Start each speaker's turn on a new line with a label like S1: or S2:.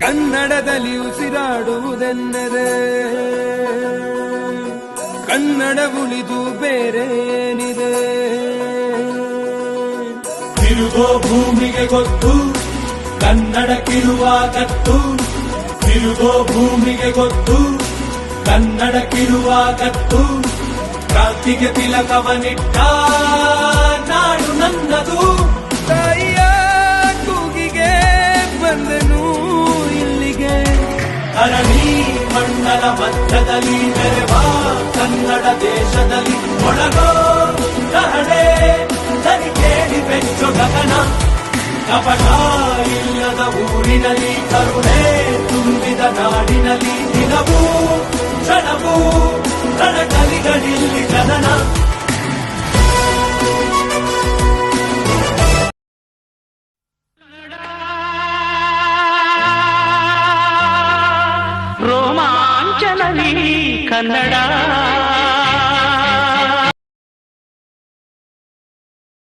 S1: ಕನ್ನಡದಲ್ಲಿ ಉಸಿರಾಡುವುದೆಂದರೆ ಕನ್ನಡ ಉಳಿದು ಬೇರೇನಿದೆ?
S2: ತಿರುಗೋ ಭೂಮಿಗೆ ಗೊತ್ತು ಕನ್ನಡಕ್ಕಿರುವ ಕತ್ತು. ತಿರುಗೋ ಭೂಮಿಗೆ ಗೊತ್ತು ಕನ್ನಡಕ್ಕಿರುವ ಕತ್ತು. ಕ್ರಾಂತಿಗೆ ತಿಲಕವನಿಟ್ಟ ಧರಣಿ ಮಣ್ಣಲ ಮಧ್ಯದಲ್ಲಿ ಮೆರೆವ ಕನ್ನಡ ದೇಶದಲ್ಲಿ ಒಳಗೋ ಕಹಳೆ ಸರಿ ಕೇಳಿ ಬೆಚ್ಚು ಗಗನ. ಕಪಟ ಇಲ್ಲದ ಊರಿನಲ್ಲಿ ಕರುಣೆ ತುಂಬಿದ ನಾಡಿನಲ್ಲಿ ದಿನವೂ ಕ್ಷಣವೂ
S3: ಕನ್ನಡ.